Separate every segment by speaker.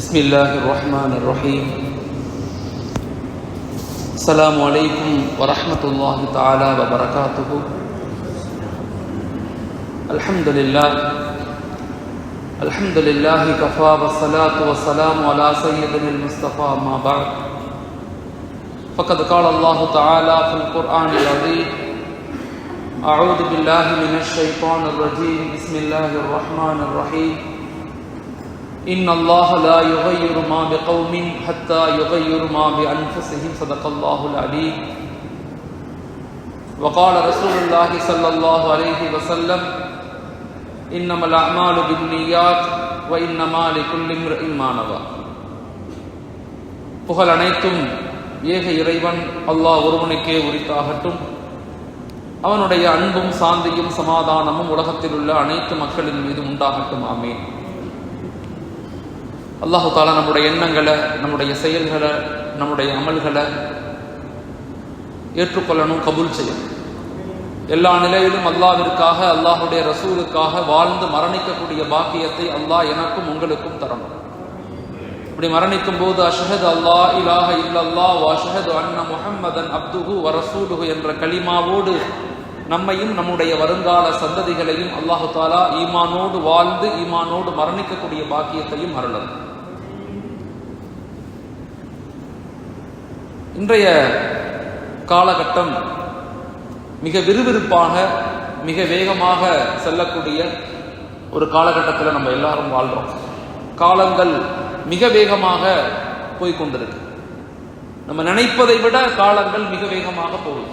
Speaker 1: بسم الله الرحمن الرحيم. السلام عليكم ورحمة الله تعالى وبركاته. الحمد لله. الحمد لله كفى والصلاة والسلام على سيدنا المصطفى ما بعد. فقد قال الله تعالى في القرآن العظيم أعوذ بالله من الشيطان الرجيم. بسم الله الرحمن الرحيم. إن الله لا يغير ما بقوم حتى يغير ما بأنفسهم صدق الله العليم وقال رسول الله صلى الله عليه وسلم إنما الأعمال بالنيات وإنما لكل امرئ ما نوى புகழ் அனைத்தும் ஏக இறைவன் அல்லாஹ் ஒருவனுக்கே உரித்தாகட்டும் அவனுடைய அன்பும் சாந்தியும் சமாதானமும் உலகத்தில் உள்ள அனைத்து மக்களின் மீது உண்டாகட்டும் ஆமீன் அல்லாஹு தாலா நம்முடைய எண்ணங்களை நம்முடைய செயல்களை நம்முடைய அமல்களை ஏற்றுக்கொள்ளணும் கபூல் செய்யணும். எல்லா நிலையிலும் அல்லாவிற்காக அல்லாஹுடைய ரசூலுக்காக வாழ்ந்து மரணிக்கக்கூடிய பாக்கியத்தை அல்லாஹ் எனக்கும் உங்களுக்கும் தரணும். இப்படி மரணிக்கும் போது அஷஹத் அல்லா இலாஹ இல்லல்லா வஷஹது அன்ன முஹம்மதன் அப்துஹு வரசூலுஹு என்ற கலிமாவோடு நம்மையும் நம்முடைய வருங்கால சந்ததிகளையும் அல்லாஹு தாலா ஈமானோடு வாழ்ந்து ஈமானோடு மரணிக்கக்கூடிய பாக்கியத்தையும் அருளும் இன்றைய காலகட்டம் மிக விறுவிறுப்பாக மிக வேகமாக செல்லக்கூடிய ஒரு காலகட்டத்தில் நம்ம எல்லாரும் வாழ்கிறோம் காலங்கள் மிக வேகமாக போய்கொண்டிருக்கு நம்ம நினைப்பதை விட காலங்கள் மிக வேகமாக போகுது.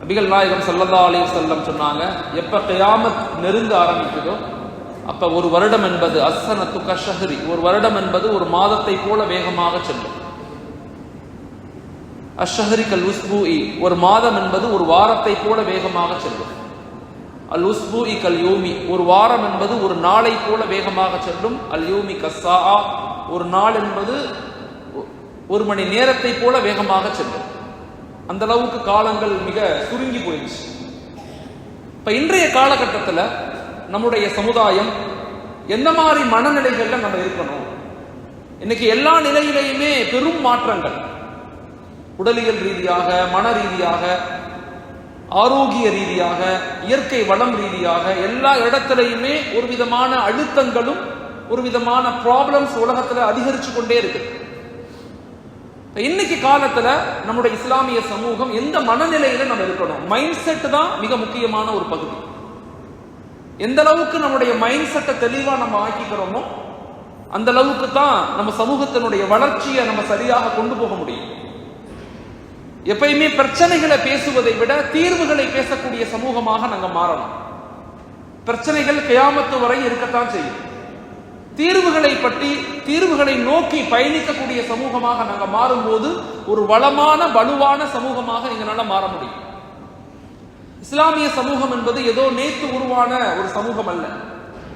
Speaker 1: நபிகள் நாயகம் சல்லல்லா செல்லம் சொன்னாங்க எப்ப கயாமத் நெருங்க ஆரம்பிக்குதோ அப்ப ஒரு வருடம் என்பது அசனத்து கஷஹரி ஒரு வருடம் என்பது ஒரு மாதத்தை போல வேகமாக செல்லும். அஷஹரி கல் உஸ்பூஇ ஒரு மாதம் என்பது ஒரு வாரத்தை போல வேகமாக செல்லும். அல் உஸ்பூஇ கல் யூமி ஒரு வாரம் என்பது ஒரு நாளை போல வேகமாக செல்லும். அல் யூமி கஸ்ஸா ஒரு நாள் என்பது ஒரு மணி நேரத்தை போல வேகமாக செல்லும். அந்த அளவுக்கு காலங்கள் மிக சுருங்கி போயிடுச்சு. இப்ப இன்றைய காலகட்டத்தில் நம்முடைய சமுதாயம் எந்த மாதிரி மனநிலைகள்ல நம்ம இருக்கணும்? இன்னைக்கு எல்லா நிலையிலையுமே பெரும் மாற்றங்கள். உடலியல் ரீதியாக மன ரீதியாக ஆரோக்கிய ரீதியாக இயற்கை வளம் ரீதியாக எல்லா இடத்துலையுமே ஒரு விதமான அழுத்தங்களும் ஒரு விதமான ப்ராப்ளம்ஸ் உலகத்தில் அதிகரிச்சு கொண்டே இருக்கு. இன்னைக்கு காலத்துல நம்முடைய இஸ்லாமிய சமூகம் எந்த மனநிலையில நம்ம இருக்கணும்? மைண்ட் செட் தான் மிக முக்கியமான ஒரு பகுதி. எந்த அளவுக்கு நம்முடைய மைண்ட் செட்டை தெளிவா நம்ம ஆக்கிக்கிறோமோ அந்த அளவுக்கு தான் நம்ம சமூகத்தினுடைய வளர்ச்சியை நம்ம சரியாக கொண்டு போக முடியும். எப்பயுமே பிரச்சனைகளை பேசுவதை விட தீர்வுகளை பேசக்கூடிய சமூகமாக நாங்க மாறணும். பிரச்சனைகள் கயாமத்து வரை இருக்கத்தான் செய்யும். தீர்வுகளை பற்றி தீர்வுகளை நோக்கி பயணிக்கக்கூடிய சமூகமாக நாங்க மாறும்போது ஒரு வளமான வலுவான சமூகமாக எங்களால மாற முடியும். இஸ்லாமிய சமூகம் என்பது ஏதோ நேற்று உருவான ஒரு சமூகம் அல்ல.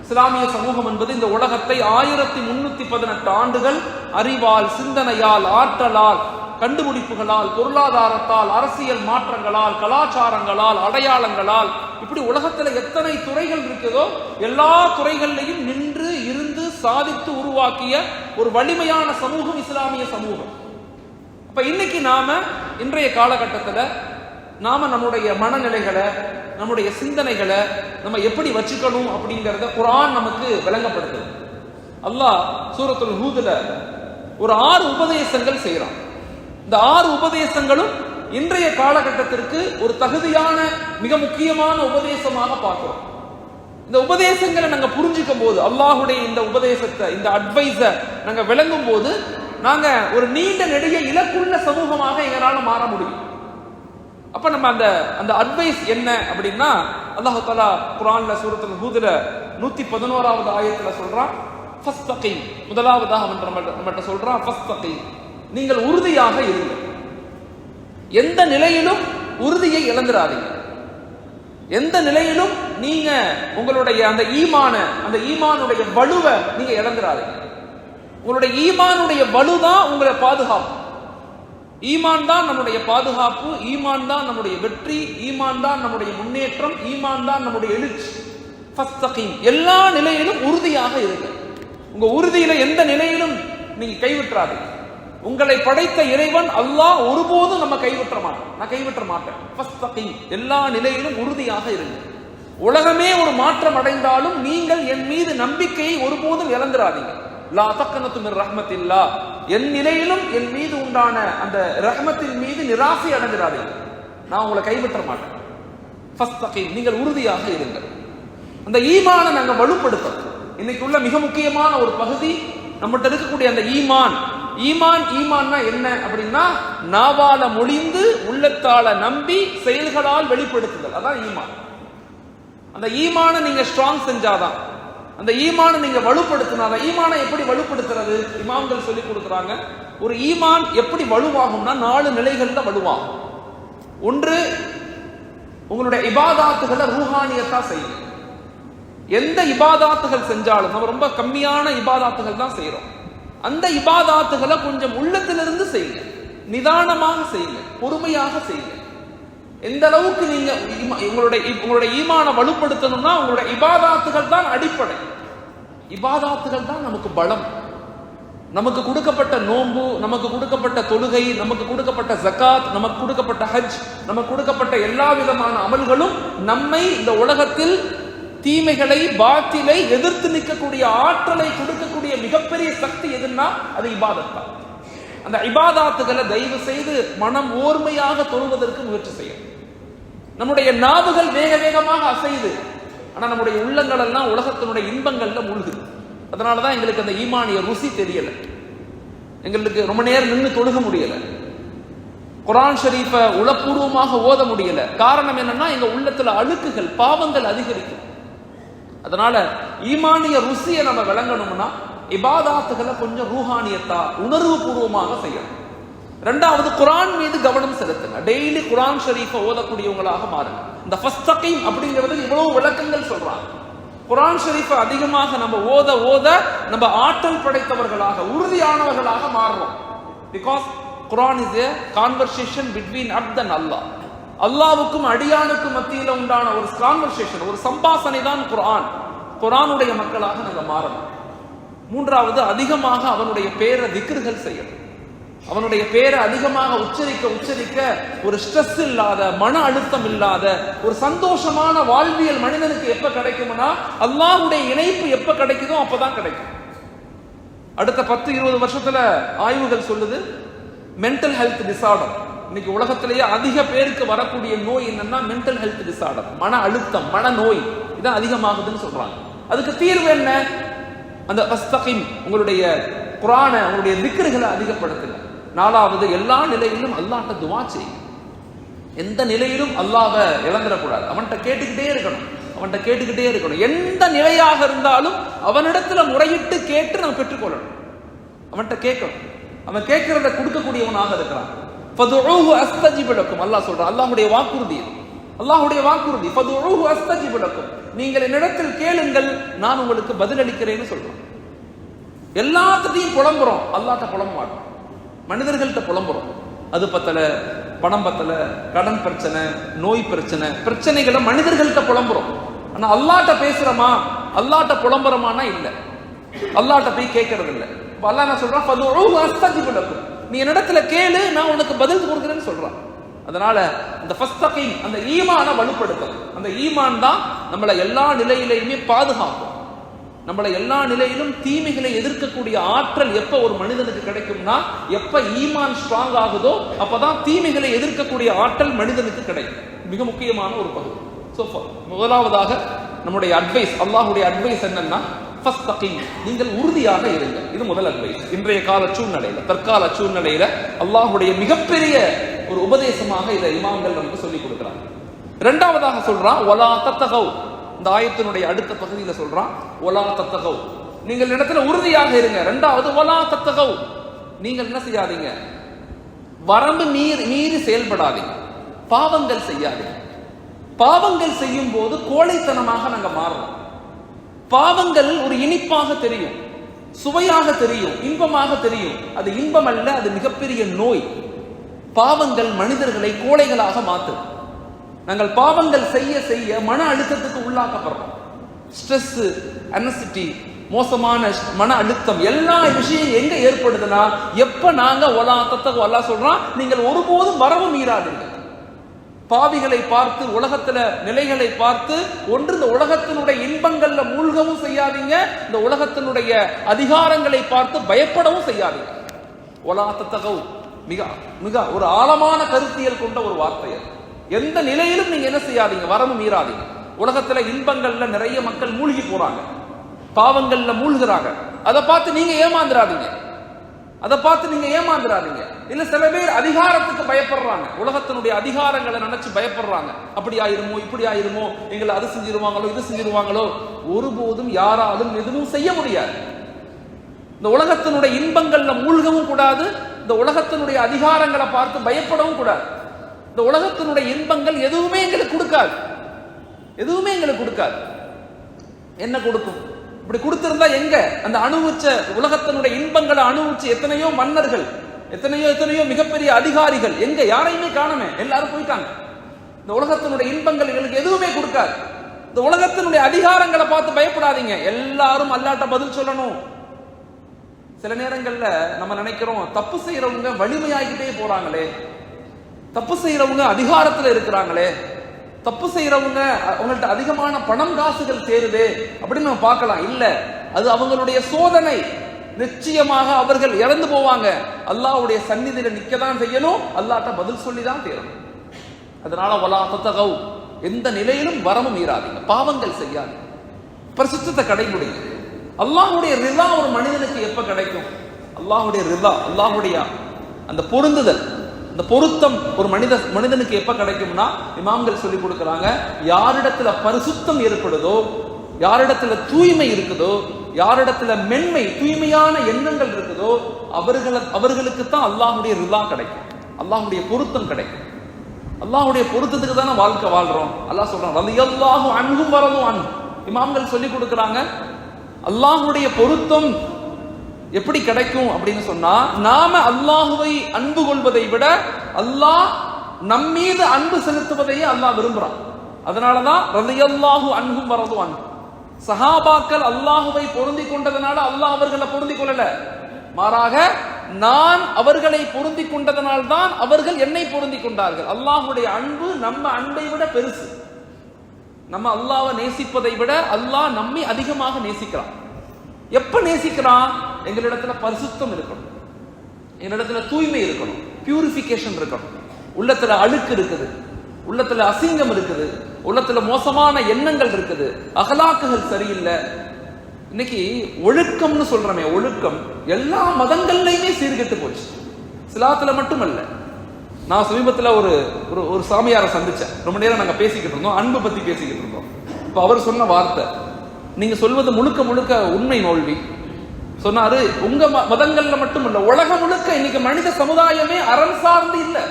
Speaker 1: இஸ்லாமிய சமூகம் என்பது இந்த உலகத்தை ஆயிரத்தி முன்னூத்தி பதினெட்டு ஆண்டுகள் அறிவால் சிந்தனையால் ஆற்றலால் கண்டுபிடிப்புகளால் பொருளாதாரத்தால் அரசியல் மாற்றங்களால் கலாச்சாரங்களால் அடையாளங்களால் இப்படி உலகத்தில் எத்தனை துறைகள் இருக்குதோ எல்லா துறைகள்லையும் நின்று இருந்து சாதித்து உருவாக்கிய ஒரு வலிமையான சமூகம் இஸ்லாமிய சமூகம். அப்ப இன்னைக்கு நாம இன்றைய காலகட்டத்தில் நாம நம்முடைய மனநிலைகளை நம்முடைய சிந்தனைகளை நம்ம எப்படி வச்சுக்கணும் அப்படிங்கிறத குரான் நமக்கு விளங்கப்படுது அல்லாஹ் சூரத்துல் ஹூதுல ஒரு ஆறு உபதேசங்கள் செய்யறான் இந்த ஆறு உபதேசங்களும் இன்றைய காலகட்டத்திற்கு ஒரு தகுதியான மிக முக்கியமான உபதேசமாக பார்க்கிறோம். இந்த உபதேசங்களை நாங்க புரிஞ்சுக்கும் போது அல்லாஹுடைய இந்த உபதேசத்தை இந்த அட்வைஸை நாங்க விளங்கும் போது நாங்க ஒரு நீண்ட நெடிய இலக்குள்ள சமூகமாக எங்களால மாற முடியும். அப்ப நம்ம அந்த அந்த அட்வைஸ் என்ன அப்படின்னா அல்லாஹு தாலா குரான்ல சூரத்தில் ஹூதுல நூத்தி பதினோராவது ஆயத்துல சொல்றான் முதலாவதாக நம்மகிட்ட சொல்றான் நீங்கள் உறுதியாக இருங்கள் எந்த நிலையிலும் உறுதியை இழந்துடாதீங்க எந்த நிலையிலும் நீங்க உங்களுடைய அந்த ஈமான அந்த ஈமானுடைய வலுவை நீங்க இழந்துடாதீங்க உங்களுடைய ஈமானுடைய வலுதான் உங்களை பாதுகாப்பு ஈமான் தான் நம்முடைய பாதுகாப்பு ஈமான் தான் நம்முடைய வெற்றி ஈமான் தான் நம்முடைய முன்னேற்றம் ஈமான் தான் நம்முடைய எழுச்சி. எல்லா நிலையிலும் உறுதியாக இருக்கு உங்க உறுதியில எந்த நிலையிலும் நீங்க கைவிட்டுறாதீங்க. உங்களை படைத்த இறைவன் அல்லாஹ் ஒருபோதும் நம்ம கைவிட்ட மாட்டோம் நான் கைவிட்ட மாட்டேன். எல்லா நிலையிலும் உறுதியாக இருங்க உலகமே ஒரு மாற்றம் அடைந்தாலும் நீங்கள் என் மீது நம்பிக்கையை ஒருபோதும் இழந்துராதீங்க. லா தக்கனத்து மிர் ரஹ்மத்தில்லா. என் நிலையிலும் என் மீது உண்டான அந்த ரஹ்மத்தின் மீது நிராசை அடைஞ்சிடாதீங்க நான் உங்களை கைவிட்ட மாட்டேன். நீங்கள் உறுதியாக இருங்கள். அந்த ஈமானை நாங்கள் வலுப்படுத்தோம் இன்னைக்கு உள்ள மிக முக்கியமான ஒரு பகுதி நம்மகிட்ட இருக்கக்கூடிய அந்த ஈமான். ஈமான் ஈமான்னா என்ன அப்படின்னா நாவால மொழிந்து உள்ளத்தால நம்பி செயல்களால் வெளிப்படுத்துதல். அதான் ஈமான். அந்த ஈமானை நீங்க ஸ்ட்ராங் செஞ்சாதான் அந்த ஈமானை நீங்க வலுப்படுத்தினாதான் ஈமானை எப்படி வலுப்படுத்துறது? இமாம்கள் சொல்லி கொடுக்குறாங்க ஒரு ஈமான் எப்படி வலுவாகும்னா நாலு நிலைகள்ல வலுவாகும். ஒன்று உங்களுடைய இபாதாத்துகளை ரூஹானியத்தா செய்யும் எந்த இபாதாத்துகள் செஞ்சாலும் நம்ம ரொம்ப கம்மியான இபாதாத்துகள் தான் செய்யறோம் அந்த இபாதாத்துகளை கொஞ்சம் உள்ளத்திலிருந்து செய்யுங்க. நிதானமாக செய்யுங்க. பொறுமையாக செய்யுங்க. எந்த அளவுக்கு நீங்க உங்களுடைய உங்களுடைய ஈமான வலுப்படுத்தணும்னா உங்களுடைய இபாதாத்துகள் தான் அடிப்படை. இபாதாத்துகள் தான் நமக்கு பலம். நமக்கு கொடுக்கப்பட்ட நோன்பு நமக்கு கொடுக்கப்பட்ட தொழுகை நமக்கு கொடுக்கப்பட்ட ஜகாத் நமக்கு கொடுக்கப்பட்ட ஹஜ் நமக்கு கொடுக்கப்பட்ட எல்லா விதமான அமல்களும் நம்மை இந்த உலகத்தில் தீமைகளை பாத்திலை எதிர்த்து நிற்கக்கூடிய ஆற்றலை கொடுக்கக்கூடிய மிகப்பெரிய சக்தி எதுன்னா அது இபாதத் அந்த இபாதாத்துகளை தயவு செய்து மனம் ஓர்மையாக தொழுவதற்கு முயற்சி செய்யும் நம்முடைய நாவுகள் வேக வேகமாக அசையுது. ஆனா நம்முடைய உள்ளங்கள் எல்லாம் உலகத்தினுடைய இன்பங்கள்ல மூழ்குது அதனாலதான் எங்களுக்கு அந்த ஈமானிய ருசி தெரியல. எங்களுக்கு ரொம்ப நேரம் நின்று தொழுக முடியல. குரான் ஷரீஃபை உளப்பூர்வமாக ஓத முடியல. காரணம் என்னன்னா எங்க உள்ளத்துல அழுக்குகள் பாவங்கள் அதிகரிக்கும். அதனால ஈமானிய ருசியை நம்ம விளங்கணும்னா இபாதாத்துகளை கொஞ்சம் ரூஹானியத்தா உணர்வு பூர்வமாக செய்யணும். ரெண்டாவது குரான் மீது கவனம் செலுத்துங்க. டெய்லி குரான் ஷரீஃபை ஓதக்கூடியவங்களாக மாறுங்க. இந்த ஃபஸ்தகைம் அப்படிங்கிறது இவ்வளவு விளக்கங்கள் சொல்றாங்க. குரான் ஷரீஃபை அதிகமாக நம்ம ஓத ஓத நம்ம ஆற்றல் படைத்தவர்களாக உறுதியானவர்களாக மாறுறோம். Because Quran is a conversation between Abd and Allah அல்லாவுக்கும் அடியானுக்கும் மத்தியில உண்டான ஒரு கான்வர்சேஷன் ஒரு சம்பாசனை தான் குரான் குரானுடைய மக்களாக நாங்கள் மாறணும். மூன்றாவது அதிகமாக அவனுடைய பேரை திக்ருகள் செய்யணும். அவனுடைய பேரை அதிகமாக உச்சரிக்க உச்சரிக்க ஒரு ஸ்ட்ரெஸ் இல்லாத மன அழுத்தம் இல்லாத ஒரு சந்தோஷமான வாழ்வியல் மனிதனுக்கு எப்ப கிடைக்கும்னா அல்லாஹ்வுடைய இணைப்பு எப்ப கிடைக்குதோ அப்பதான் கிடைக்கும். அடுத்த பத்து இருபது வருஷத்துல ஆய்வுகள் சொல்லுது மென்டல் ஹெல்த் டிசார்டர் இன்னைக்கு உலகத்திலேயே அதிக பேருக்கு வரக்கூடிய நோய் என்னன்னா மென்டல் ஹெல்த் டிசார்டர் மன அழுத்தம் மன நோய். இதான் அதிகமாகுதுன்னு சொல்றாங்க. அதுக்கு தீர்வு என்ன? அந்த அஸ்தகிம் உங்களுடைய குரான உங்களுடைய திக்ருகளை அதிகப்படுத்துங்க. நாலாவது எல்லா நிலையிலும் அல்லாட்ட துவா செய்யுங்க. எந்த நிலையிலும் அல்லாஹ்வை இழந்துடக்கூடாது. அவன்கிட்ட கேட்டுக்கிட்டே இருக்கணும். அவன்கிட்ட கேட்டுக்கிட்டே இருக்கணும். எந்த நிலையாக இருந்தாலும் அவனிடத்துல முறையிட்டு கேட்டு நம்ம பெற்றுக்கொள்ளணும். அவன்கிட்ட கேட்கணும். அவன் கேட்கிறத கொடுக்கக்கூடியவனாக இருக்கிறான். ஃபதுஊஹு அஸ்தஜிபு லக்கும் அல்லாஹ் சொல்றான் அல்லாஹ்வுடைய வாக்குறுதி இது. அல்லாஹ்வுடைய வாக்குறுதி ஃபதுஉஹு அஸ்தஜிபு லக்கும் நீங்கள் என்னிடத்தில் கேளுங்கள் நான் உங்களுக்கு பதிலளிக்கிறேன்னு சொல்றேன். எல்லாத்தையும் புலம்புறோம் அல்லாட்ட புலம்ப மாட்டோம் மனிதர்கள்ட்ட புலம்புறோம். அது பத்தல பணம் பத்தல கடன் பிரச்சனை நோய் பிரச்சனை பிரச்சனைகளை மனிதர்கள்ட்ட புலம்புறோம். ஆனா அல்லாட்ட பேசுறோமா? அல்லாட்ட புலம்புறமானா இல்ல. அல்லாட்ட போய் கேட்கறது இல்லை அல்லா என்ன சொல்றான்? அஸ்தஜிபு லக்கும்." நீ என்னிடத்துல கேளு நான் உனக்கு பதில் கொடுக்குறேன்னு சொல்றான். அதனால இந்த ஃபஸ்தகீம் அந்த ஈமான வலுப்படுத்தும். அந்த ஈமான் தான் நம்மளை எல்லா நிலையிலையுமே பாதுகாக்கும். நம்மளை எல்லா நிலையிலும் தீமைகளை எதிர்க்கக்கூடிய ஆற்றல் எப்ப ஒரு மனிதனுக்கு கிடைக்கும்னா எப்ப ஈமான் ஸ்ட்ராங் ஆகுதோ அப்பதான் தீமைகளை எதிர்க்கக்கூடிய ஆற்றல் மனிதனுக்கு கிடைக்கும். மிக முக்கியமான ஒரு பகுதி. ஸோ முதலாவதாக நம்முடைய அட்வைஸ் அல்லாஹுடைய அட்வைஸ் என்னன்னா நீங்கள் உறுதியாக இருங்க இது முதல் அட்வைஸ். இன்றைய கால சூழ்நிலையில தற்கால சூழ்நிலையில அல்லாஹ்வுடைய மிகப்பெரிய ஒரு உபதேசமாக இதை இமாம்கள் நமக்கு சொல்லிக் கொடுக்குறாங்க. இரண்டாவதாக சொல்றான் ஒலா தத்தகவ். இந்த ஆயத்தினுடைய அடுத்த பகுதியில சொல்றான் ஒலா தத்தகவ். நீங்கள் இடத்துல உறுதியாக இருங்க. ரெண்டாவது ஒலா தத்தகவ். நீங்கள் என்ன செய்யாதீங்க? வரம்பு மீறி மீறி செயல்படாதீங்க. பாவங்கள் செய்யாதீங்க. பாவங்கள் செய்யும் போது கோழைத்தனமாக நாங்க மாறுறோம் பாவங்கள் ஒரு இனிப்பாக தெரியும் சுவையாக தெரியும் இன்பமாக தெரியும். அது இன்பம் அல்ல அது மிகப்பெரிய நோய். பாவங்கள் மனிதர்களை கோழைகளாக மாற்றும் நாங்கள் பாவங்கள் செய்ய செய்ய மன அழுத்தத்துக்கு உள்ளாக்கப்படுறோம். ஸ்ட்ரெஸ் அனசிட்டி மோசமான மன அழுத்தம் எல்லா விஷயம் எங்க ஏற்படுதுன்னா எப்ப நாங்க ஒலா தத்தக ஒலா சொல்றோம் நீங்கள் ஒருபோதும் வரவும் மீறாதீர்கள். பாவிகளை பார்த்து உலகத்துல நிலைகளை பார்த்து ஒன்று இந்த உலகத்தினுடைய இன்பங்கள்ல மூழ்கவும் செய்யாதீங்க இந்த உலகத்தினுடைய அதிகாரங்களை பார்த்து பயப்படவும் செய்யாதீங்க. ஒலா மிக மிக ஒரு ஆழமான கருத்தியல் கொண்ட ஒரு வார்த்தை அது. எந்த நிலையிலும் நீங்க என்ன செய்யாதீங்க? வரமும் மீறாதீங்க. உலகத்துல இன்பங்கள்ல நிறைய மக்கள் மூழ்கி போறாங்க. பாவங்கள்ல மூழ்கிறாங்க. அதை பார்த்து நீங்க ஏமாந்துடாதீங்க அதை பார்த்து நீங்க ஏமாந்துடாதீங்க இல்ல சில பேர் அதிகாரத்துக்கு பயப்படுறாங்க. உலகத்தினுடைய அதிகாரங்களை நினைச்சு பயப்படுறாங்க. அப்படி ஆயிருமோ இப்படி ஆயிருமோ எங்களை அது செஞ்சிருவாங்களோ இது செஞ்சிருவாங்களோ ஒருபோதும் யாராலும் எதுவும் செய்ய முடியாது. இந்த உலகத்தினுடைய இன்பங்கள்ல மூழ்கவும் கூடாது இந்த உலகத்தினுடைய அதிகாரங்களை பார்த்து பயப்படவும் கூடாது. இந்த உலகத்தினுடைய இன்பங்கள் எதுவுமே எங்களுக்கு கொடுக்காது. எதுவுமே எங்களுக்கு கொடுக்காது. என்ன கொடுக்கும்? இப்படி கொடுத்திருந்தா எங்க? அந்த அணுவுச்ச உலகத்தினுடைய இன்பங்களை அணுவுச்சு எத்தனையோ மன்னர்கள் எத்தனையோ எத்தனையோ மிகப்பெரிய அதிகாரிகள் எங்க? யாரையுமே காணமே. எல்லாரும் போயிட்டாங்க. இந்த உலகத்தினுடைய இன்பங்கள் எங்களுக்கு எதுவுமே கொடுக்காது. இந்த உலகத்தினுடைய அதிகாரங்களை பார்த்து பயப்படாதீங்க. எல்லாரும் அல்லாட்ட பதில் சொல்லணும். சில நேரங்கள்ல நம்ம நினைக்கிறோம் தப்பு செய்யறவங்க வலிமையாகிட்டே போறாங்களே. தப்பு செய்யறவங்க அதிகாரத்துல இருக்கிறாங்களே. தப்பு செய்யறவங்க அவங்கள்ட்ட அதிகமான பணம் காசுகள் சேருது அப்படின்னு நம்ம பார்க்கலாம். இல்ல அது அவங்களுடைய சோதனை. நிச்சயமாக அவர்கள் இறந்து போவாங்க. அல்லாவுடைய சந்நிதியில நிக்க தான் செய்யணும். அல்லாட்ட பதில் சொல்லி தான் தேரணும் அதனால வலா தத்தகவு. எந்த நிலையிலும் வரமும் மீறாதீங்க. பாவங்கள் செய்யாது பிரசித்தத்தை கடைபிடிங்க. அல்லாஹுடைய ரிலா ஒரு மனிதனுக்கு எப்ப கிடைக்கும்? அல்லாஹுடைய ரிலா அல்லாஹுடைய அந்த பொருந்துதல். அந்த பொருத்தம் ஒரு மனித மனிதனுக்கு எப்ப கிடைக்கும்னா இமாம்கள் சொல்லி கொடுக்குறாங்க யாரிடத்துல பரிசுத்தம் ஏற்படுதோ யாரிடத்துல தூய்மை இருக்குதோ யாரிடத்துல மென்மை தூய்மையான எண்ணங்கள் இருக்குதோ அவர்களை அவர்களுக்கு தான் அல்லாஹுடைய ரிலா கிடைக்கும். அல்லாஹுடைய பொருத்தம் கிடைக்கும். அல்லாஹுடைய பொருத்தத்துக்கு தானே வாழ்க்கை வாழ்றோம். அல்லாஹ் சொல்றான் ரலியல்லாஹு அன்பும் வரதும் அன்பு இமாம்கள் சொல்லி கொடுக்குறாங்க அல்லாஹுடைய பொருத்தம் எப்படி கிடைக்கும் அப்படின்னு சொன்னா நாம அல்லாஹுவை அன்பு கொள்வதை விட அல்லாஹ் நம்மீது அன்பு செலுத்துவதையே அல்லாஹ் விரும்புறான். அதனாலதான் ரதையல்லாஹு அன்பும் வரதும் அன்பு சஹாபாக்கள் அல்லாஹுவை பொருந்தி கொண்டதனால அல்லாஹ் அவர்களை பொருந்தி கொள்ளல. மாறாக நான் அவர்களை பொருந்தி கொண்டதனால் தான் அவர்கள் என்னை பொருந்தி கொண்டார்கள். அல்லாஹுடைய அன்பு நம்ம அன்பை விட பெருசு. நம்ம அல்லாவை நேசிப்பதை விட அல்லாஹ் நம்மை அதிகமாக நேசிக்கிறான். எப்ப நேசிக்கிறான்? எங்களிடத்துல பரிசுத்தம் இருக்கணும். எங்களிடத்துல தூய்மை இருக்கணும். பியூரிஃபிகேஷன் இருக்கணும். உள்ளத்துல அழுக்கு இருக்குது. உள்ளத்துல அசிங்கம் இருக்குது. உள்ளத்துல மோசமான எண்ணங்கள் இருக்குது. அகலாக்குகள் சரியில்லை. இன்னைக்கு ஒழுக்கம்னு சொல்றமே ஒழுக்கம் எல்லா மதங்கள்லையுமே சீர்கெட்டு போச்சு. சிலாத்துல மட்டுமல்ல. நான் சமீபத்துல ஒரு ஒரு ஒரு சாமியாரை சந்திச்சேன். ரொம்ப நேரம் நாங்க பேசிக்கிட்டு இருந்தோம். அன்பு பத்தி பேசிக்கிட்டு இருந்தோம். இப்ப அவர் சொன்ன வார்த்தை நீங்க சொல்வது முழுக்க முழுக்க உண்மை நோல்வி. சொன்னாரு உங்க ம- மதங்கள்ல மட்டும் இல்ல உலகம் முழுக்க இன்னைக்கு மனித சமுதாயமே அறம் சார்ந்து இல்லை.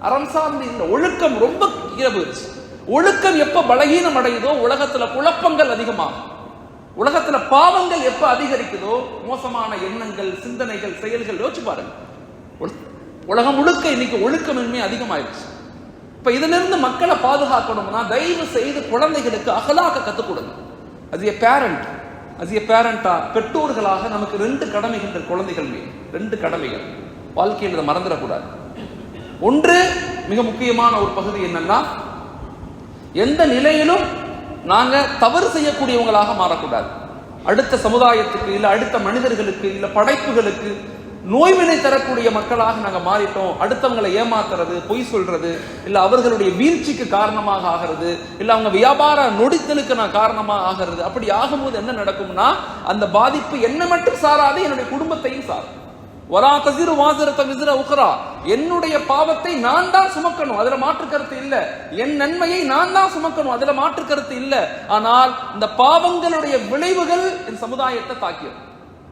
Speaker 1: அறம் சார்ந்து இல்லை. ஒழுக்கம் ரொம்ப கீழே போயிடுச்சு ஒழுக்கம் எப்ப பலகீனம் அடையுதோ உலகத்துல குழப்பங்கள் அதிகமாகும். உலகத்துல பாவங்கள் எப்ப அதிகரிக்குதோ மோசமான எண்ணங்கள் சிந்தனைகள் செயல்கள் யோசிச்சு பாருங்க. உலகம் முழுக்க இன்னைக்கு ஒழுக்கமின்மை அதிகமாயிடுச்சு இப்ப இதுல இருந்து மக்களை பாதுகாக்கணும்னா தயவு செய்து குழந்தைகளுக்கு அகலாக கத்துக் கொடுங்க. அது பேரண்ட் அஸ் ஏ பேரண்டா பெற்றோர்களாக நமக்கு ரெண்டு கடமைகள் குழந்தைகள் மீது ரெண்டு கடமைகள். வாழ்க்கையில் இதை மறந்துடக்கூடாது. ஒன்று மிக முக்கியமான ஒரு பகுதி என்னன்னா எந்த நிலையிலும் நாங்க தவறு செய்யக்கூடியவங்களாக மாறக்கூடாது. அடுத்த சமுதாயத்துக்கு இல்ல அடுத்த மனிதர்களுக்கு இல்ல படைப்புகளுக்கு நோய்வினை தரக்கூடிய மக்களாக நாங்கள் மாறிட்டோம். அடுத்தவங்களை ஏமாத்துறது பொய் சொல்றது இல்லை அவர்களுடைய வீழ்ச்சிக்கு காரணமாக ஆகிறது இல்லை அவங்க வியாபார நொடித்தலுக்கு நான் காரணமாக ஆகிறது. அப்படி ஆகும்போது என்ன நடக்கும்னா அந்த பாதிப்பு என்ன மட்டும் சாராது என்னுடைய குடும்பத்தையும் சாரும். வரா கசிறு வாசிரத்த விசிற உக்ரா. என்னுடைய பாவத்தை நான் தான் சுமக்கணும். அதுல மாற்று கருத்து இல்ல. என் நன்மையை நான் தான் சுமக்கணும். அதுல மாற்று கருத்து இல்ல. ஆனால் இந்த பாவங்களுடைய விளைவுகள் என் சமுதாயத்தை தாக்கியது.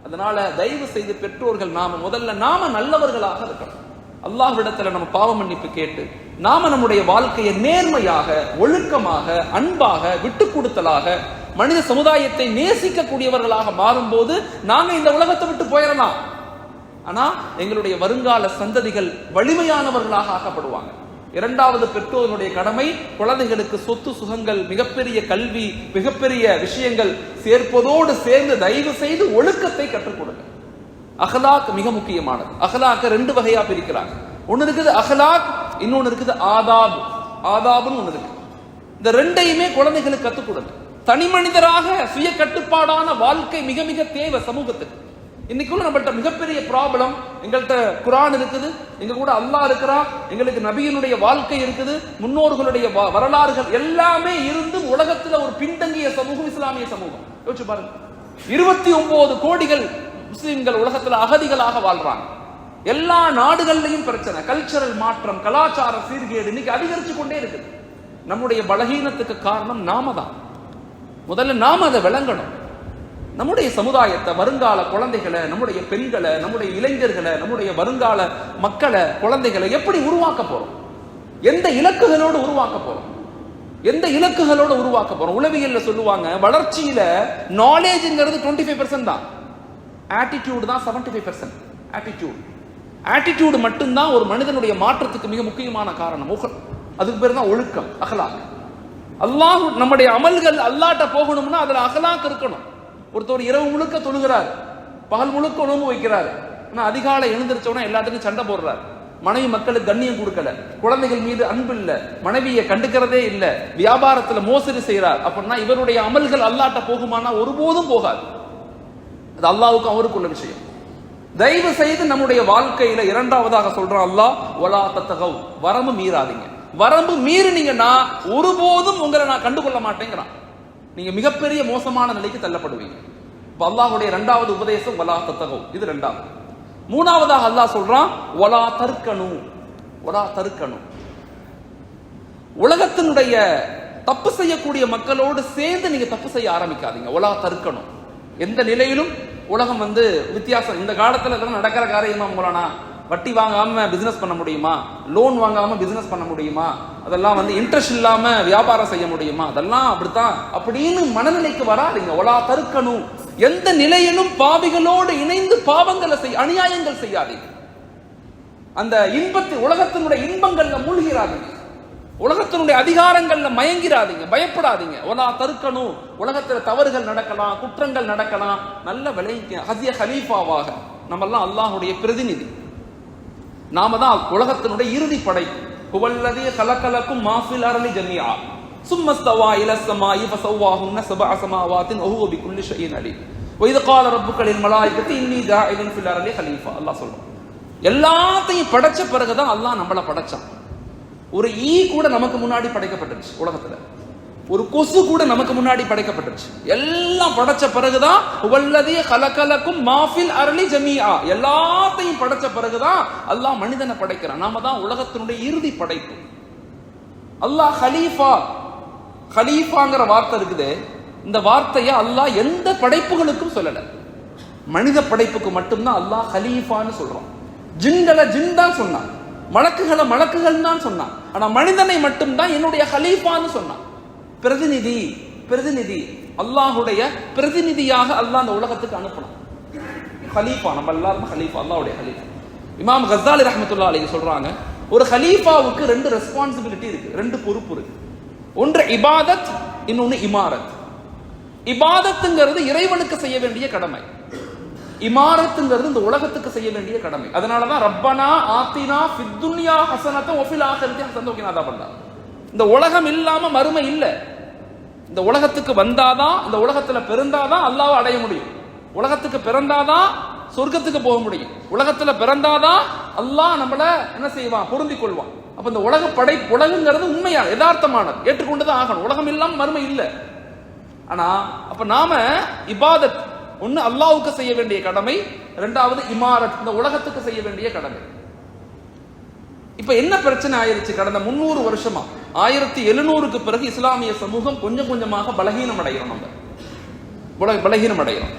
Speaker 1: அதனால தயவு செய்து பெற்றோர்கள் நாம முதல்ல நாம நல்லவர்களாக இருக்கணும். அல்லாஹ்விடத்துல நம்ம பாவ மன்னிப்பு கேட்டு நாம நம்முடைய வாழ்க்கையை நேர்மையாக ஒழுக்கமாக அன்பாக விட்டு கொடுத்தலாக மனித சமுதாயத்தை நேசிக்கக்கூடியவர்களாக மாறும்போது நாங்க இந்த உலகத்தை விட்டு போயிடலாம். ஆனா எங்களுடைய வருங்கால சந்ததிகள் வலிமையானவர்களாக ஆக்கப்படுவாங்க. இரண்டாவது பெற்றோருடைய கடமை குழந்தைகளுக்கு சொத்து சுகங்கள் மிகப்பெரிய கல்வி மிகப்பெரிய விஷயங்கள் சேர்ப்பதோடு சேர்ந்து தயவு செய்து ஒழுக்கத்தை கற்றுக் கொடுங்க. அகலாக் மிக முக்கியமானது. அகலாக்க ரெண்டு வகையா பிரிக்கிறாங்க. ஒன்னு இருக்குது அகலாக் இன்னொன்னு இருக்குது ஆதாப். ஆதாப்னு ஒன்று இருக்கு. இந்த ரெண்டையுமே குழந்தைகளுக்கு கற்றுக் கொடுங்க. தனி மனிதராக சுய கட்டுப்பாடான வாழ்க்கை மிக மிக தேவை சமூகத்துக்கு. இன்னைக்குள்ள நம்மள்ட்ட மிகப்பெரிய ப்ராப்ளம் எங்கள்கிட்ட குரான் இருக்குது எங்க கூட அல்லாஹ் இருக்கிறான் எங்களுக்கு நபியினுடைய வாழ்க்கை இருக்குது முன்னோர்களுடைய வ- வரலாறுகள் எல்லாமே இருந்து உலகத்துல ஒரு பின்தங்கிய சமூகம் இஸ்லாமிய சமூகம். யோசிச்சு பாருங்க. இருபத்தி ஒன்பது கோடிகள் முஸ்லிம்கள் உலகத்துல அகதிகளாக வாழ்றாங்க. எல்லா நாடுகள்லையும் பிரச்சனை. கல்ச்சரல் மாற்றம் கலாச்சார சீர்கேடு இன்னைக்கு அதிகரிச்சு கொண்டே இருக்குது. நம்முடைய பலகீனத்துக்கு காரணம் நாம தான். முதல்ல நாம அதை விளங்கணும். நம்முடைய சமுதாயத்தை வருங்கால குழந்தைகளை நம்முடைய பெண்களை நம்முடைய இளைஞர்களை நம்முடைய வருங்கால மக்களை குழந்தைகளை எப்படி உருவாக்க போறோம்? எந்த இலக்குகளோடு உருவாக்க போறோம்? எந்த இலக்குகளோடு உருவாக்க போறோம்? உளவியல்ல சொல்லுவாங்க வளர்ச்சியில நாலேஜ்ங்கிறது டுவெண்ட்டி ஃபைவ் பர்சன்ட் தான். ஆட்டிடியூடு தான் seventy five percent attitude attitude மட்டும்தான் ஒரு மனிதனுடைய மாற்றத்துக்கு மிக முக்கியமான காரணம். அதுக்கு பேர் தான் ஒழுக்கம் அகலாக். அல்லாஹ் நம்முடைய அமல்கள் அல்லாட்ட போகணும்னா அதுல அகலாக் இருக்கணும். ஒருத்தர் இரவு முழுக்க தொழுகிறார் பகல் முழுக்க உணவு வைக்கிறார் ஆனால் அதிகாலை எழுந்திருச்ச உடனே எல்லாத்துக்கும் சண்டை போடுறார். மனைவி மக்களுக்கு கண்ணியம் கொடுக்கல குழந்தைகள் மீது அன்பு இல்ல மனைவியை கண்டுக்கிறதே இல்ல வியாபாரத்துல மோசடி செய்றார். அப்படின்னா இவருடைய அமல்கள் அல்லாட்ட போகுமானா ஒருபோதும் போகாது. அது அல்லாவுக்கும் அவருக்குள்ள விஷயம். தயவு செய்து நம்முடைய வாழ்க்கையில இரண்டாவதாக சொல்றான் அல்லாஹ் ஒலா தத்தகவ். வரம்பு மீறாதீங்க. வரம்பு மீறினீங்கன்னா ஒருபோதும் உங்களை நான் கண்டுகொள்ள மாட்டேங்கிறான். நீங்க மிகப்பெரிய மோசமான நிலைக்கு தள்ளப்படுவீங்க. இப்ப அல்லாஹுடைய இரண்டாவது உபதேசம் வலா தத்தகம் இது ரெண்டாவது. மூணாவதாக அல்லாஹ் சொல்றான் ஒலா தற்கனு ஒலா தற்கனு உலகத்தினுடைய தப்பு செய்யக்கூடிய மக்களோடு சேர்ந்து நீங்க தப்பு செய்ய ஆரம்பிக்காதீங்க. ஒலா தற்கணும் எந்த நிலையிலும் உலகம் வந்து வித்தியாசம். இந்த காலத்துல இதெல்லாம் நடக்கிற காரியமா மூலனா? வட்டி வாங்காம பிசினஸ் பண்ண முடியுமா? லோன் வாங்காம பிசினஸ் பண்ண முடியுமா? அதெல்லாம் வந்து இன்ட்ரெஸ்ட் இல்லாம வியாபாரம் செய்ய முடியுமா? அதெல்லாம் அப்படித்தான். அப்படின்னு மனநிலைக்கு வராதீங்க. ஒலா தருக்கணும். எந்த நிலையிலும் பாவிகளோடு இணைந்து பாவங்களை செய் அநியாயங்கள் செய்யாதீங்க. அந்த இன்பத்தை உலகத்தினுடைய இன்பங்கள்ல மூழ்கிறாதீங்க. உலகத்தினுடைய அதிகாரங்கள்ல மயங்கிறாதீங்க. பயப்படாதீங்க. ஒலா தருக்கணும். உலகத்துல தவறுகள் நடக்கலாம் குற்றங்கள் நடக்கலாம். நல்ல விளைவிக்க ஹசிய ஹலீஃபாவாக. நம்மெல்லாம் அல்லாஹுடைய பிரதிநிதி. நாம தான் உலகத்தினுடைய இறுதி படை. குவல்லதி கலக்கலக்கும் மாஃபில் அரளி ஜமியா சும்மஸ்தவா இலசமா ஃபசவ்வாஹுன்ன சபா அசமாவாத்தின் ஒஹுவ பிக்குல்லி ஷையின் அலி வைத கால ரப்புக்களின் மலாய்க்கத்து இன்னி ஜாயிதன் ஃபில் அரளி ஹலீஃபா. அல்லாஹ் சொல்லும் எல்லாத்தையும் படைச்ச பிறகுதான் அல்லாஹ் நம்மளை படைச்சான். ஒரு ஈ கூட நமக்கு முன்னாடி படைக்கப்பட்டுச்சு உலகத்துல. ஒரு கொசு கூட நமக்கு முன்னாடி படைக்கப்பட்டுருச்சு. எல்லாம் படைச்ச பிறகுதான் உவல்லதிய கலக்கலக்கும் மாஃபில் அரளி ஜமியா எல்லாத்தையும் படைச்ச பிறகுதான் அல்லாஹ் மனிதனை படைக்கிறான். நாம தான் உலகத்தினுடைய இறுதி படைப்பு. அல்லாஹ் ஹலீஃபா ஹலீஃபாங்கிற வார்த்தை இருக்குது. இந்த வார்த்தையை அல்லாஹ் எந்த படைப்புகளுக்கும் சொல்லல. மனித படைப்புக்கு மட்டும்தான் அல்லாஹ் ஹலீஃபான்னு சொல்றான். ஜின்களை ஜின் தான் சொன்னான். மலக்குகளை மலக்குகள் தான் சொன்னான். ஆனா மனிதனை மட்டும்தான் என்னுடைய ஹலீஃபான்னு சொன்னான். பிரதிநிதி பிரதிநிதி. அல்லாஹுடைய பிரதிநிதியாக அல்லாஹ் அந்த உலகத்துக்கு அனுப்பணும். ஹலீஃபா நம்ம எல்லாரும் ஹலீஃபா அல்லாஹுடைய ஹலீஃபா. இமாம் கஸ்ஸாலி ரஹமத்துல்லா அலைஹி சொல்றாங்க ஒரு ஹலீஃபாவுக்கு ரெண்டு ரெஸ்பான்சிபிலிட்டி இருக்கு ரெண்டு பொறுப்பு இருக்கு. ஒன்று இபாதத் இன்னொன்னு இமாரத். இபாதத்துங்கிறது இறைவனுக்கு செய்ய வேண்டிய கடமை. இமாரத்துங்கிறது இந்த உலகத்துக்கு செய்ய வேண்டிய கடமை. அதனாலதான் ரப்பனா ஆத்தினா ஃபித்துன்யா ஹசனத்தை ஒஃபில் ஆஹிரத்தி ஹசனத்த ஒக்கினாதா பண்ணா இந்த உலகம் இல்லாம மறுமை இல்லை. இந்த உலகத்துக்கு வந்தாதான் இந்த உலகத்துல பிறந்தாதான் அல்லாவை அடைய முடியும். உலகத்துக்கு பிறந்தாதான் சொர்க்கத்துக்கு போக முடியும். உலகத்துல பிறந்தாதான் அல்லாஹ் நம்மள என்ன செய்வான்? பொருந்தி கொள்வான். அப்ப இந்த உலக படை உலகங்கிறது உண்மையான யதார்த்தமானது. ஏற்றுக்கொண்டுதான் ஆகணும். உலகம் இல்லாம மறுமை இல்லை. ஆனா அப்ப நாம இபாதத் ஒண்ணு அல்லாவுக்கு செய்ய வேண்டிய கடமை ரெண்டாவது இமாரத் இந்த உலகத்துக்கு செய்ய வேண்டிய கடமை. இப்ப என்ன பிரச்சனை ஆயிருச்சு? கடந்த முன்னூறு வருஷமா ஆயிரத்தி எழுநூறுக்கு பிறகு இஸ்லாமிய சமூகம் கொஞ்சம் கொஞ்சமாக பலகீனம் அடைகிறோம் நம்ம. பலகீனம் அடைகிறோம்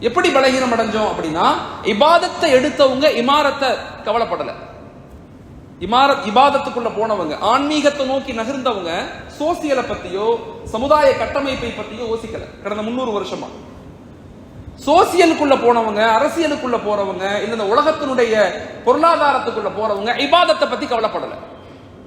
Speaker 1: எப்படி பலகீனம் அடைஞ்சோம் அப்படின்னா இபாதத்தை எடுத்தவங்க இமாரத்தை கவலைப்படல. இமாரத் இபாதத்துக்குள்ள போனவங்க ஆன்மீகத்தை நோக்கி நகர்ந்தவங்க சோசியலை பத்தியோ சமுதாய கட்டமைப்பை பத்தியோ யோசிக்கல. கடந்த முன்னூறு வருஷமா. சோசியலுக்குள்ள போனவங்க அரசியலுக்குள்ள போறவங்க இல்ல இந்த உலகத்தினுடைய பொருளாதாரத்துக்குள்ள போறவங்க இபாதத்தை பத்தி கவலைப்படலை.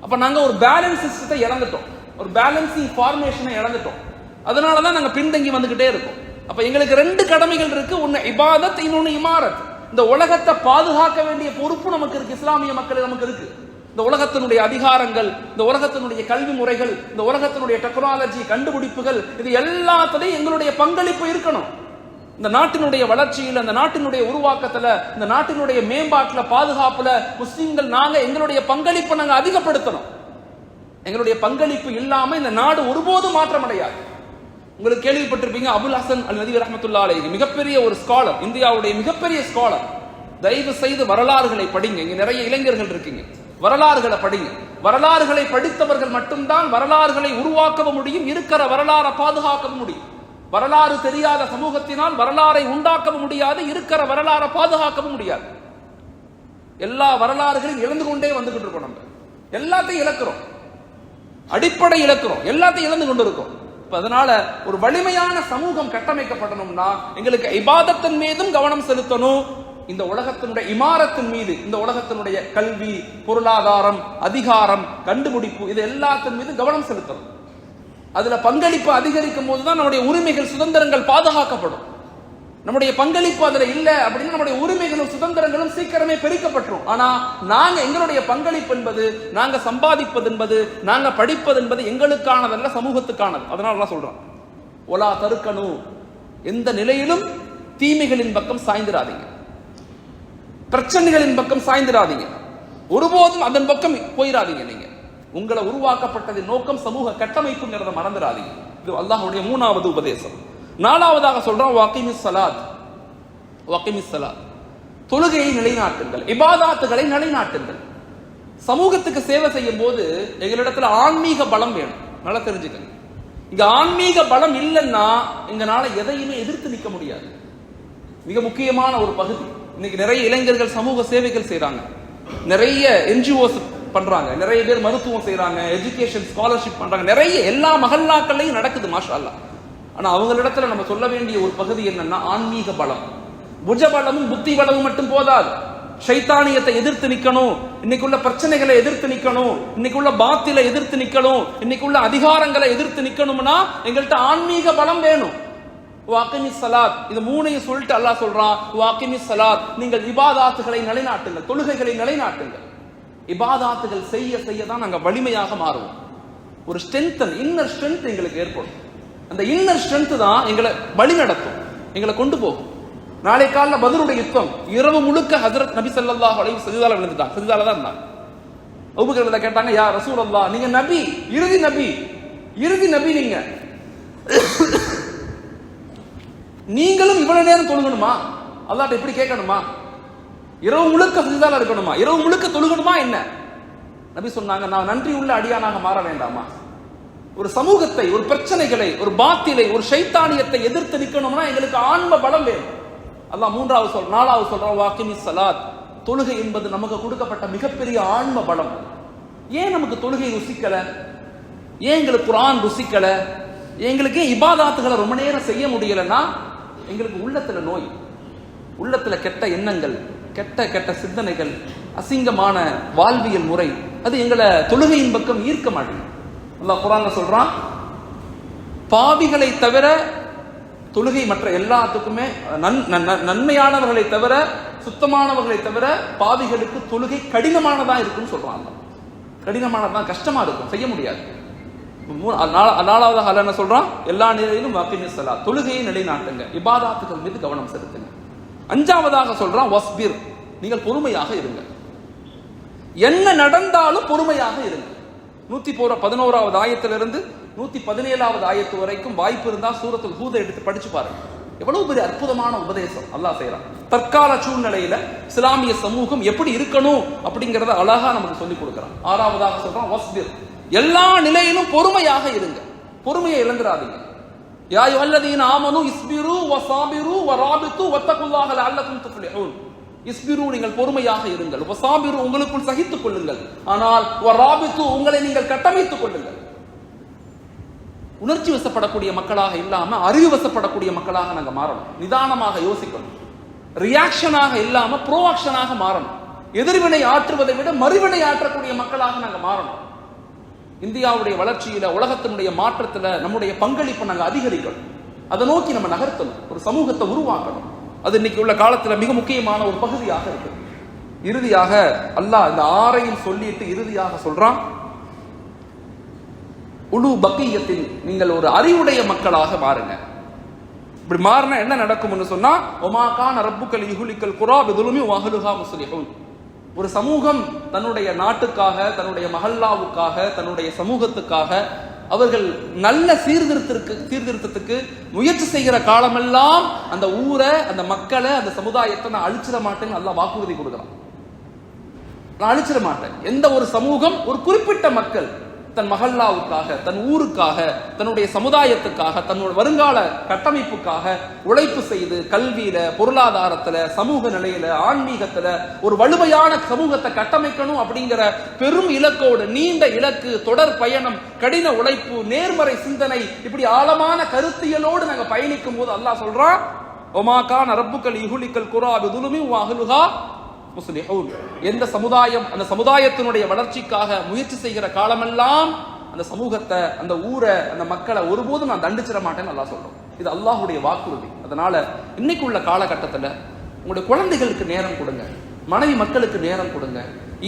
Speaker 1: அப்போ நாங்கள் ஒரு பேலன்ஸ் சிஸ்டத்தை இழந்துட்டோம். ஒரு பேலன்சிங் ஃபார்மேஷனை இழந்துட்டோம். அதனால தான் நாங்கள் பின்தங்கி வந்துக்கிட்டே இருக்கோம். அப்போ எங்களுக்கு ரெண்டு கடமைகள் இருக்கு. ஒன்று இபாதத் இன்னொன்று இமாரத். இந்த உலகத்தை பாதுகாக்க வேண்டிய பொறுப்பு நமக்கு இருக்கு. இஸ்லாமிய மக்கள் நமக்கு இருக்கு. இந்த உலகத்தினுடைய அதிகாரங்கள் இந்த உலகத்தினுடைய கல்வி முறைகள் இந்த உலகத்தினுடைய டெக்னாலஜி கண்டுபிடிப்புகள் இது எல்லாத்திலையும் எங்களுடைய பங்களிப்பு இருக்கணும். இந்த நாட்டினுடைய வளர்ச்சியில் அந்த நாட்டினுடைய உருவாக்கத்துல இந்த நாட்டினுடைய மேம்பாட்டுல பாதுகாப்புல முஸ்லிம்கள் நாங்க எங்களுடைய பங்களிப்பை நாங்க அதிகப்படுத்தணும். எங்களுடைய பங்களிப்பு இல்லாம இந்த நாடு ஒருபோதும் மாற்றம் அடையாது உங்களுக்கு கேள்விப்பட்டிருப்பீங்க அபுல் ஹசன் அல் நதி ரஹமத்துல்லா அலைஹி. மிகப்பெரிய ஒரு ஸ்காலர் இந்தியாவுடைய மிகப்பெரிய ஸ்காலர் தயவு செய்து வரலாறுகளை படிங்க. இங்க நிறைய இளைஞர்கள் இருக்கீங்க. வரலாறுகளை படிங்க. வரலாறுகளை படித்தவர்கள் மட்டும்தான் வரலாறுகளை உருவாக்கவும் முடியும் இருக்கிற வரலாறை பாதுகாக்கவும் முடியும். வரலாறு தெரியாத சமூகத்தினால் வரலாறை உண்டாக்கவும் முடியாது இருக்கிற வரலாறை பாதுகாக்கவும் முடியாது. எல்லா வரலாறுகளையும் இழந்து கொண்டே வந்துகிட்டு இருக்கோம் நம்ம. எல்லாத்தையும் இழக்கிறோம். அடிப்படை இழக்கிறோம். எல்லாத்தையும் இழந்து கொண்டு இருக்கோம். இப்ப அதனால ஒரு வலிமையான சமூகம் கட்டமைக்கப்படணும்னா எங்களுக்கு இபாதத்தின் மீதும் கவனம் செலுத்தணும். இந்த உலகத்தினுடைய இமாரத்தின் மீது இந்த உலகத்தினுடைய கல்வி பொருளாதாரம் அதிகாரம் கண்டுபிடிப்பு இது எல்லாத்தின் மீது கவனம் செலுத்தணும். அதுல பங்களிப்பு அதிகரிக்கும் போது தான் நம்முடைய உரிமைகள் சுதந்திரங்கள் பாதுகாக்கப்படும். நம்முடைய பங்களிப்பு அதுல இல்ல அப்படின்னா நம்முடைய உரிமைகளும் சுதந்திரங்களும் சீக்கிரமே பெருக்கப்பட்டுரும். ஆனா நாங்க எங்களுடைய பங்களிப்பு என்பது நாங்க சம்பாதிப்பது என்பது நாங்க படிப்பது என்பது எங்களுக்கானதல்ல சமூகத்துக்கானது. அதனால தான் சொல்றோம். ஒலா தருக்கணும் எந்த நிலையிலும் தீமைகளின் பக்கம் சாய்ந்திராதீங்க. பிரச்சனைகளின் பக்கம் சாய்ந்திராதீங்க. ஒருபோதும் அதன் பக்கம் போயிடாதீங்க நீங்க. உங்களை உருவாக்கப்பட்டதின் நோக்கம் சமூக கட்டமைப்புங்கிறத மறந்துடாதீங்க. இது அல்லாஹுடைய மூணாவது உபதேசம். நாலாவதாக சொல்றோம் வாக்கிமிஸ் சலாத் வாக்கிமிஸ் சலாத் தொழுகையை நிலைநாட்டுங்கள் இபாதாத்துகளை நிலைநாட்டுங்கள். சமூகத்துக்கு சேவை செய்யும் போது எங்களிடத்துல ஆன்மீக பலம் வேணும். நல்லா தெரிஞ்சுக்கங்க. இங்க ஆன்மீக பலம் இல்லைன்னா எங்களால எதையுமே எதிர்த்து நிற்க முடியாது. மிக முக்கியமான ஒரு பகுதி. இன்னைக்கு நிறைய இளைஞர்கள் சமூக சேவைகள் செய்றாங்க. நிறைய என்ஜிஓஸ் பண்றாங்க. நிறைய பேர் மருத்துவம் செய்யறாங்க எஜுகேஷன் ஸ்காலர்ஷிப் பண்றாங்க. நிறைய எல்லா மகல்லாக்கள்லையும் நடக்குது மாஷா அல்லாஹ் ஆனா அவங்களிடத்துல நம்ம சொல்ல வேண்டிய ஒரு பகுதி என்னன்னா ஆன்மீக பலம். புஜ பலமும் புத்தி பலமும் மட்டும் போதாது. சைத்தானியத்தை எதிர்த்து நிக்கணும். இன்னைக்குள்ள பிரச்சனைகளை எதிர்த்து நிக்கணும். இன்னைக்குள்ள பாத்தில எதிர்த்து நிக்கணும். இன்னைக்குள்ள அதிகாரங்களை எதிர்த்து நிக்கணும்னா எங்கள்கிட்ட ஆன்மீக பலம் வேணும். வாக்கிமி சலாத் இது மூணையும் சொல்லிட்டு அல்லாஹ் சொல்றான் வாக்கிமி சலாத் நீங்கள் விவாதாத்துகளை நிலைநாட்டுங்கள் தொழுகைகளை நிலைநாட்டுங்கள். இபாதாத்துகள் செய்ய செய்ய தான் நாங்கள் வலிமையாக மாறுவோம். ஒரு ஸ்ட்ரென்த் இன்னர் ஸ்ட்ரென்த் எங்களுக்கு ஏற்படும். அந்த இன்னர் ஸ்ட்ரென்த் தான் எங்களை வழி நடத்தும் எங்களை கொண்டு போகும். நாளை காலைல பதிலுடைய யுத்தம் இரவு முழுக்க ஹசரத் நபி சல்லாஹ் அலைவு சிறிதால விழுந்துட்டான். சிறிதால தான் இருந்தாங்க அபூபக்கர் கேட்டாங்க யா ரசூலல்லாஹ் நீங்க நபி இறுதி நபி இறுதி நபி நீங்க. நீங்களும் இவ்வளவு நேரம் தொழுகணுமா? அல்லாட்ட இப்படி கேட்கணுமா? இரவு முழுக்க சஜிதால இருக்கணுமா? இரவு முழுக்க தொழுகணுமா என்ன? நபி சொன்னாங்க நான் நன்றி உள்ள அடியானாக மாற வேண்டாமா? ஒரு சமூகத்தை ஒரு பிரச்சனைகளை ஒரு பாத்திலை ஒரு சைத்தானியத்தை எதிர்த்து நிற்கணும்னா எங்களுக்கு ஆன்ம பலம் வேணும். அல்லாஹ் மூன்றாவது சொல் நாலாவது சொல்றோம் வாக்கினி சலாத் தொழுகை என்பது நமக்கு கொடுக்கப்பட்ட மிகப்பெரிய ஆன்ம பலம். ஏன் நமக்கு தொழுகை ருசிக்கல? ஏன் எங்களுக்கு குரான் ருசிக்கல? எங்களுக்கு இபாதாத்துகளை ரொம்ப நேரம் செய்ய முடியலன்னா எங்களுக்கு உள்ளத்துல நோய் உள்ளத்துல கெட்ட எண்ணங்கள் கெட்ட கெட்ட சிந்தனைகள் அசிங்கமான வாழ்வியல் முறை அது எங்களை தொழுகையின் பக்கம் ஈர்க்க மாட்டேங்குது. நல்லா குரான்ல சொல்றான் பாவிகளை தவிர தொழுகை மற்ற எல்லாத்துக்குமே நன்- நன்மையானவர்களை தவிர சுத்தமானவர்களை தவிர பாவிகளுக்கு தொழுகை கடினமானதா இருக்குன்னு சொல்றான் கடினமானதான் கஷ்டமா இருக்கும் செய்ய முடியாது. மூ- நாலா- நாலாவதாக என்ன சொல்றான்? எல்லா நிலையிலும் வாக்கினி சலா தொழுகையை நிலைநாட்டுங்க இபாதாத்துகள் மீது கவனம் செலுத்துங்க. அஞ்சாவதாக சொல்றான் வஸ்பிர். நீங்கள் பொறுமையாக இருங்க. என்ன நடந்தாலும் பொறுமையாக இருங்க. நூத்தி போற பதினோராவது ஆயத்திலிருந்து நூத்தி பதினேழாவது ஆயத்து வரைக்கும் வாய்ப்பு இருந்தா சூரத்தில் ஹூதை எடுத்து படிச்சு பாருங்க. எவ்வளவு பெரிய அற்புதமான உபதேசம் அல்லாஹ் செய்யறான். தற்கால சூழ்நிலையில இஸ்லாமிய சமூகம் எப்படி இருக்கணும் அப்படிங்கறத அழகா நமக்கு சொல்லி கொடுக்கறான். ஆறாவதாக சொல்றான் வஸ்பிர். எல்லா நிலையிலும் பொறுமையாக இருங்க. பொறுமையை இழந்துடாதீங்க. யா அய்யுஹல்லதீன ஆமனு இஸ்பிரு வஸாபிரு வராபித்து வத்தகுல்லாஹ லஅல்லகும் துஃப்லிஹூன் இஸ்பிரு நீங்கள் பொறுமையாக இருங்கள். வசாபிரு உங்களுக்குள் சகித்துக் கொள்ளுங்கள். ஆனால் ராபித்து உங்களை நீங்கள் கட்டமைத்துக் கொள்ளுங்கள். உணர்ச்சி வசப்படக்கூடிய மக்களாக இல்லாம அறிவு வசப்படக்கூடிய மக்களாக நாங்க மாறணும். நிதானமாக யோசிக்கணும். ரியாக்ஷனாக இல்லாம ப்ரோஆக்ஷனாக மாறணும். எதிர்வினை ஆற்றுவதை விட மறுவினை ஆற்றக்கூடிய மக்களாக நாங்க மாறணும். இந்தியாவுடைய வளர்ச்சியில உலகத்தினுடைய மாற்றத்துல நம்முடைய பங்களிப்பை நாங்க அதிகரிக்கணும். அதை நோக்கி நம்ம நகர்த்தணும். ஒரு சமூகத்தை உருவாக்கணும். அது இன்னைக்கு உள்ள காலத்துல மிக முக்கியமான ஒரு பகுதியாக இருக்கு. இறுதியாக அல்லாஹ் இந்த ஆறையும் சொல்லிட்டு இறுதியாக சொல்றான் உலு பக்கியத்தில் நீங்கள் ஒரு அறிவுடைய மக்களாக மாறுங்க. இப்படி மாறினா என்ன நடக்கும்னு சொன்னா ஒமாகான் அரப்புக்கள் இஹுலிக்கல் குரா பிதுலுமி வஹலுஹா முஸ்லிஹூன். ஒரு சமூகம் தன்னுடைய நாட்டுக்காக தன்னுடைய மஹல்லாவுக்காக தன்னுடைய சமூகத்துக்காக அவர்கள் நல்ல சீர்திருத்தத்துக்கு சீர்திருத்தத்துக்கு முயற்சி செய்கிற காலமெல்லாம் அந்த ஊரை அந்த மக்களை அந்த சமுதாயத்தை நான் அழிச்சிட மாட்டேன்னு நல்லா வாக்குறுதி கொடுக்குறான். நான் அழிச்சிட மாட்டேன். எந்த ஒரு சமூகம் ஒரு குறிப்பிட்ட மக்கள் தன் மகல்லாவுக்காக தன் ஊருக்காக தன்னுடைய சமுதாயத்துக்காக தன்னோட வருங்கால கட்டமைப்புக்காக உழைப்பு செய்து கல்வியில பொருளாதாரத்துல சமூக நிலையில ஆன்மீகத்துல ஒரு வலுமையான சமூகத்தை கட்டமைக்கணும் அப்படிங்கிற பெரும் இலக்கோடு நீண்ட இலக்கு தொடர் பயணம் கடின உழைப்பு நேர்மறை சிந்தனை இப்படி ஆழமான கருத்தியலோடு நாங்க பயணிக்கும் போது அல்லாஹ் சொல்றான் ஒமாகான் ரப்புக்கல் இஹுலிக்கல் குரா விதுலுமி வாஹலுஹா முஸ்லிஹூன். எந்த சமுதாயம் அந்த சமுதாயத்தினுடைய வளர்ச்சிக்காக முயற்சி செய்கிற காலமெல்லாம் அந்த சமூகத்தை அந்த ஊரை அந்த மக்களை ஒருபோதும் நான் தண்டிச்சிட மாட்டேன்னு நல்லா சொல்றோம் இது அல்லாஹுடைய வாக்குறுதி. அதனால இன்னைக்கு உள்ள காலகட்டத்தில் உங்களுடைய குழந்தைகளுக்கு நேரம் கொடுங்க. மனைவி மக்களுக்கு நேரம் கொடுங்க.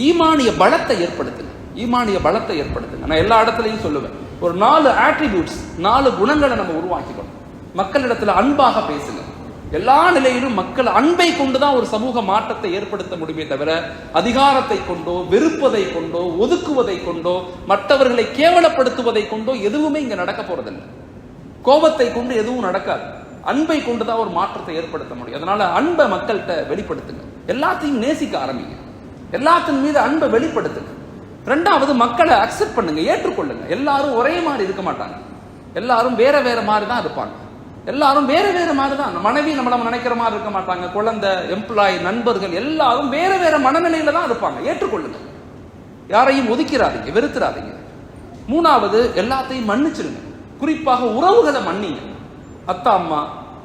Speaker 1: ஈமானிய பலத்தை ஏற்படுத்துங்க. ஈமானிய பலத்தை ஏற்படுத்துங்க. நான் எல்லா இடத்துலையும் சொல்லுவேன். ஒரு நாலு ஆட்ரிபியூட்ஸ் நாலு குணங்களை நம்ம உருவாக்கிக்கணும். மக்களிடத்துல அன்பாக பேசுங்க. எல்லா நிலையிலும் மக்கள் அன்பை கொண்டுதான் ஒரு சமூக மாற்றத்தை ஏற்படுத்த முடியுமே தவிர அதிகாரத்தை கொண்டோ வெறுப்பதை கொண்டோ ஒதுக்குவதை கொண்டோ மற்றவர்களை கேவலப்படுத்துவதை கொண்டோ எதுவுமே இங்க நடக்க போறதில்லை. கோபத்தை கொண்டு எதுவும் நடக்காது. அன்பை கொண்டுதான் ஒரு மாற்றத்தை ஏற்படுத்த முடியும். அதனால அன்பை மக்கள்கிட்ட வெளிப்படுத்துங்க. எல்லாத்தையும் நேசிக்க ஆரம்பிங்க. எல்லாத்தின் மீது அன்பை வெளிப்படுத்துங்க. ரெண்டாவது மக்களை அக்செப்ட் பண்ணுங்க ஏற்றுக்கொள்ளுங்க. எல்லாரும் ஒரே மாதிரி இருக்க மாட்டாங்க. எல்லாரும் வேற வேற மாதிரி தான் இருப்பாங்க. எல்லாரும் வேற வேற மாதிரி தான் மனைவி நம்மள நினைக்கிற மாதிரி இருக்க மாட்டாங்க. குழந்தை எம்ப்ளாய் நண்பர்கள் எல்லாரும் வேற வேற மனநிலையில தான் இருப்பாங்க. ஏற்றுக்கொள்ளுங்க. யாரையும் ஒதுக்கிறாதீங்க வெறுத்துறாதீங்க. மூணாவது எல்லாத்தையும் மன்னிச்சிருங்க. குறிப்பாக உறவுகளை மன்னிங்க. அத்தா அம்மா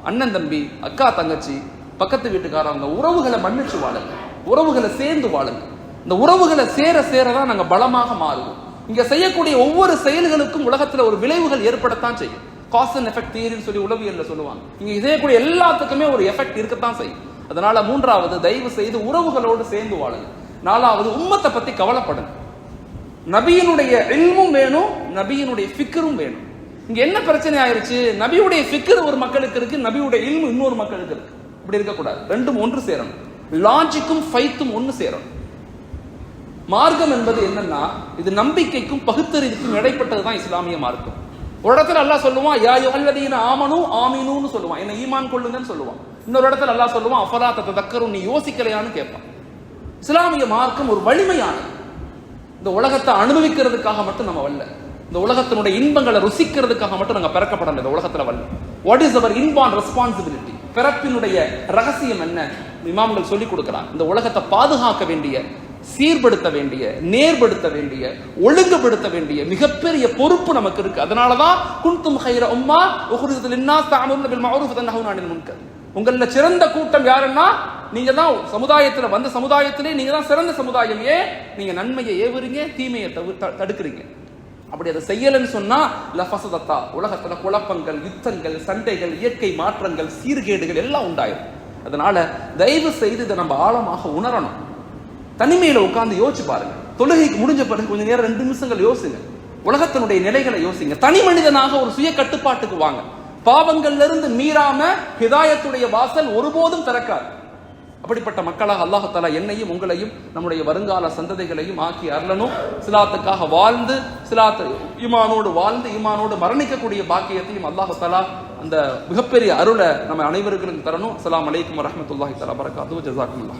Speaker 1: அண்ணன் தம்பி அக்கா தங்கச்சி பக்கத்து வீட்டுக்காரவங்க உறவுகளை மன்னிச்சு வாழுங்க. உறவுகளை சேர்ந்து வாழுங்க. இந்த உறவுகளை சேர சேர தான் நாங்க பலமாக மாறுவோம். இங்க செய்யக்கூடிய ஒவ்வொரு செயல்களுக்கும் உலகத்துல ஒரு விளைவுகள் ஏற்படத்தான் செய்யும். காஸ் அண்ட் எஃபெக்ட் தியரின்னு சொல்லி உளவியல்ல சொல்லுவாங்க. இங்க கூட எல்லாத்துக்குமே ஒரு எஃபெக்ட் இருக்கத்தான் செய்யும். அதனால மூன்றாவது தயவு செய்து உறவுகளோடு சேர்ந்து வாழுங்க. நாலாவது உம்மத்தை பத்தி கவலைப்படுங்க நபியினுடைய இல்மும் வேணும் நபியினுடைய ஃபிக்கரும் வேணும். இங்க என்ன பிரச்சனை ஆயிருச்சு? நபியுடைய ஃபிக்கர் ஒரு மக்களுக்கு இருக்கு நபியுடைய இல்மு இன்னொரு மக்களுக்கு இருக்கு. இப்படி இருக்கக்கூடாது. ரெண்டும் ஒன்று சேரணும். லாஜிக்கும் ஃபைத்தும் ஒன்று சேரணும். மார்க்கம் என்பது என்னன்னா இது நம்பிக்கைக்கும் பகுத்தறிவுக்கும் இடைப்பட்டது தான் இஸ்லாமிய மார்க்கம். ஒரு இடத்துல அல்லாஹ் சொல்லுவான் யா யுஹல்லதீன ஆமனு ஆமீனுன்னு சொல்லுவான். என்ன ஈமான் கொள்ளுங்கன்னு சொல்லுவான். இன்னொரு இடத்துல அல்லாஹ் சொல்லுவான் அஃபலா தக்கரு நீ யோசிக்கலையான்னு கேட்பான். இஸ்லாமிய மார்க்கம் ஒரு வலிமையானது. இந்த உலகத்தை அனுபவிக்கிறதுக்காக மட்டும் நம்ம வரல. இந்த உலகத்தினுடைய இன்பங்களை ருசிக்கிறதுக்காக மட்டும் நாங்க பிறக்கப்படல இந்த உலகத்துல வரல. What is our inborn responsibility பிறப்பினுடைய ரகசியம் என்ன? இமாம்கள் சொல்லிக் கொடுக்கிறாங்க இந்த உலகத்தை பாதுகாக்க வேண்டிய சீர்படுத்த வேண்டிய நேர்படுத்த வேண்டிய ஒழுங்குபடுத்த வேண்டிய மிகப்பெரிய பொறுப்பு நமக்கு இருக்கு. அதனாலதான் குன்தும் ஹைர உம்மா உஹ்ரிஜத் லின்னாஸ் தஅமுருன பில் மஅரூஃப் வ அனில் முன்கர். உங்கள சிறந்த கூட்டம் யாருன்னா நீங்க தான் சமுதாயத்துல வந்த சமுதாயத்திலே நீங்க தான் சிறந்த சமுதாயம். ஏன்? நீங்க நன்மையை ஏவுறீங்க தீமையை தடுக்கிறீங்க. அப்படி அதை செய்யலன்னு சொன்னா லஃபசதத்தா உலகத்துல குழப்பங்கள் யுத்தங்கள் சண்டைகள் இயற்கை மாற்றங்கள் சீர்கேடுகள் எல்லாம் உண்டாயிரும். அதனால தயவு செய்து இதை நம்ம ஆழமாக உணரணும். தனிமையில உட்கார்ந்து யோசிச்சு பாருங்க. தொழுகைக்கு முடிஞ்ச பிறகு கொஞ்ச நேரம் ரெண்டு நிமிஷங்கள் யோசிங்க. உலகத்தினுடைய நிலைகளை யோசிங்க. தனி மனிதனாக ஒரு சுய கட்டுப்பாட்டுக்கு வாங்க. பாவங்கள்ல இருந்து மீறாம ஹிதாயத்துடைய வாசல் ஒருபோதும் திறக்காது. அப்படிப்பட்ட மக்களாக அல்லாஹத்தாலா என்னையும் உங்களையும் நம்முடைய வருங்கால சந்ததிகளையும் ஆக்கி அருளனும் சிலாத்துக்காக வாழ்ந்து சிலாத்து ஈமானோடு வாழ்ந்து ஈமானோடு மரணிக்கக்கூடிய பாக்கியத்தையும் அல்லாஹ் அந்த மிகப்பெரிய அருளை நம்ம அனைவருக்கும் தரணும். அஸ்லாம் அலைக்கும் வரமத்துல்லாஹி தலா பரகாத்து ஜசாக்குல்லா